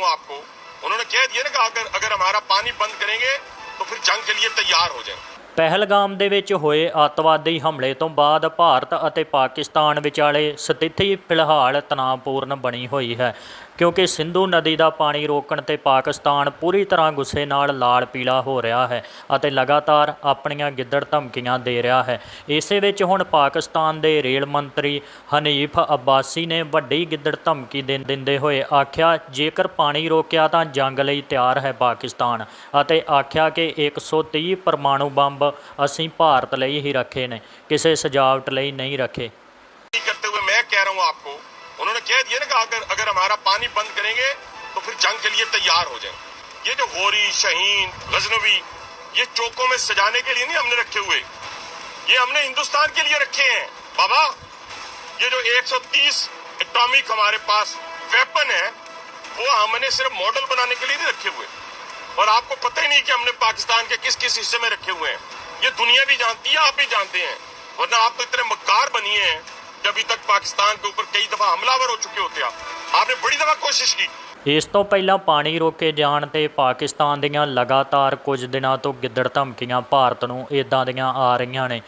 हूं आपको उन्होंने कह दिया ना कि अगर अगर हमारा पानी बंद करेंगे तो फिर जंग के लिए तैयार हो जाए ਪਹਿਲਗਾਮ ਦੇ ਵਿੱਚ ਹੋਏ ਅੱਤਵਾਦੀ ਹਮਲੇ ਤੋਂ ਬਾਅਦ ਭਾਰਤ ਅਤੇ ਪਾਕਿਸਤਾਨ ਵਿਚਾਲੇ ਸਥਿਤੀ ਫਿਲਹਾਲ ਤਣਾਅਪੂਰਨ ਬਣੀ ਹੋਈ ਹੈ, ਕਿਉਂਕਿ ਸਿੰਧੂ ਨਦੀ ਦਾ ਪਾਣੀ ਰੋਕਣ ਤੇ ਪਾਕਿਸਤਾਨ ਪੂਰੀ ਤਰ੍ਹਾਂ ਗੁੱਸੇ ਨਾਲ ਲਾਲ ਪੀਲਾ ਹੋ ਰਿਹਾ ਹੈ ਅਤੇ ਲਗਾਤਾਰ ਆਪਣੀਆਂ ਗਿੱਦੜ ਧਮਕੀਆਂ ਦੇ ਰਿਹਾ ਹੈ। ਇਸੇ ਵਿੱਚ ਹੁਣ ਪਾਕਿਸਤਾਨ ਦੇ ਰੇਲ ਮੰਤਰੀ ਹਨੀਫ ਅਬਾਸੀ ਨੇ ਵੱਡੀ ਗਿੱਦੜ ਧਮਕੀ ਦੇ ਦਿੰਦੇ ਹੋਏ ਆਖਿਆ, ਜੇਕਰ ਪਾਣੀ ਰੋਕਿਆ ਤਾਂ ਜੰਗ ਲਈ ਤਿਆਰ ਹੈ ਪਾਕਿਸਤਾਨ ਅਤੇ ਆਖਿਆ ਕਿ 130 ਪਰਮਾਣੂ ਬੰਬ ਅਸੀਂ ਭਾਰਤ ਲਈ ਹੀ ਰੱਖੇ ਨੇ ਕਿਸੇ ਸਜਾਵਟ ਲਈ ਨਹੀਂ ਰੱਖੇ नहीं करते हुए मैं कह रहा हूं आपको उन्होंने कह दिया ना कि अगर अगर हमारा पानी बंद करेंगे तो फिर जंग के लिए तैयार हो जाए ये जो होरी शहीन गजनवी ये चौकों में सजाने के लिए नहीं हमने रखे हुए ये हमने हिंदुस्तान के लिए रखे हैं बाबा ये जो 130 एटॉमिक हमारे पास वेपन है वो हमने सिर्फ मॉडल बनाने के लिए नहीं रखे हुए और आपको पता ही नहीं कि हमने पाकिस्तान के किस किस हिस्से में रखे हुए हैं ये दुनिया भी जानती है आप भी जानते हैं वरना आप तो इतने मक्कार बनिए हैं कि अभी तक पाकिस्तान के ऊपर कई दफा हमलावर हो चुके होते आप आपने बड़ी दफा कोशिश की ਇਸ ਤੋਂ ਪਹਿਲਾਂ ਪਾਣੀ ਰੋਕੇ ਜਾਣ ਤੇ ਪਾਕਿਸਤਾਨ ਦੀਆਂ ਲਗਾਤਾਰ ਕੁਝ ਦਿਨਾਂ ਤੋਂ ਗਿੱਦੜ ਧਮਕੀਆਂ ਭਾਰਤ ਨੂੰ ਇਦਾਂ ਦੀਆਂ ਆ ਰਹੀਆਂ ਨੇ